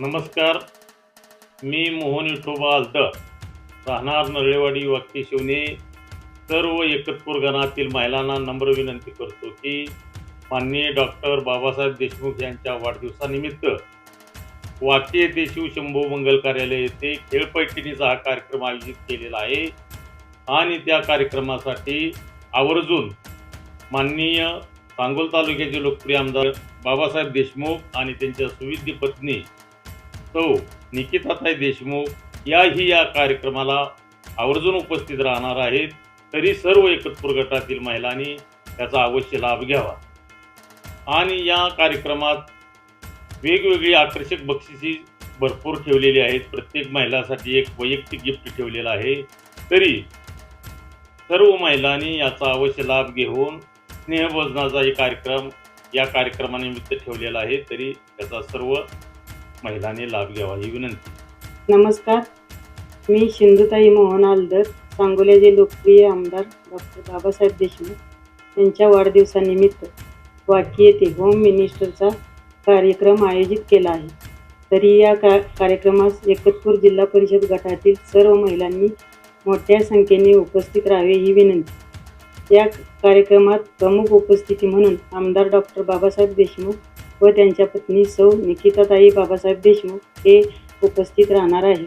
नमस्कार. मी मोहन विठोबा आलतर. राहणार नरळेवाडी वाक्य शिवने. सर्व एकतपूर गणातील महिलांना नम्र विनंती करतो की माननीय डॉक्टर बाबासाहेब देशमुख यांच्या वाढदिवसानिमित्त वाक्य देशू शंभू मंगल कार्यालय येथे खेळपैठणीचा हा कार्यक्रम आयोजित केलेला आहे. आणि त्या कार्यक्रमासाठी आवर्जून माननीय सांगोल तालुक्याचे लोकप्रिय आमदार बाबासाहेब देशमुख आणि त्यांच्या सुविद्य पत्नी सौ निकिताताई देशमुख याही या कार्यक्रमाला आवर्जून उपस्थित राहणार आहेत. तरी सर्व एकतपूर गटातील महिलांनी त्याचा अवश्य लाभ घ्यावा. आणि या कार्यक्रमात वेगवेगळी आकर्षक बक्षिसी भरपूर ठेवलेली आहेत. प्रत्येक महिलासाठी एक वैयक्तिक गिफ्ट ठेवलेलं आहे. तरी सर्व महिलांनी याचा अवश्य लाभ घेऊन स्नेहभोजनाचाही कार्यक्रम या कार्यक्रमानिमित्त ठेवलेला आहे. तरी त्याचा सर्व महिलांनी लाभ घ्यावा ही विनंती. नमस्कार. मी सिंधुताई मोहन आलदर सांगोल्याचे लोकप्रिय आमदार डॉक्टर बाबासाहेब देशमुख यांच्या वाढदिवसानिमित्त वाकी येथे होम मिनिस्टरचा कार्यक्रम आयोजित केला आहे. तरी या का कार्यक्रमास एकतपूर जिल्हा परिषद गटातील सर्व महिलांनी मोठ्या संख्येने उपस्थित राहावे ही विनंती. या कार्यक्रमात प्रमुख उपस्थिती म्हणून आमदार डॉक्टर बाबासाहेब देशमुख व त्यांच्या पत्नी सौ निकिताताई बाबासाहेब देशमुख हे उपस्थित राहणार आहेत.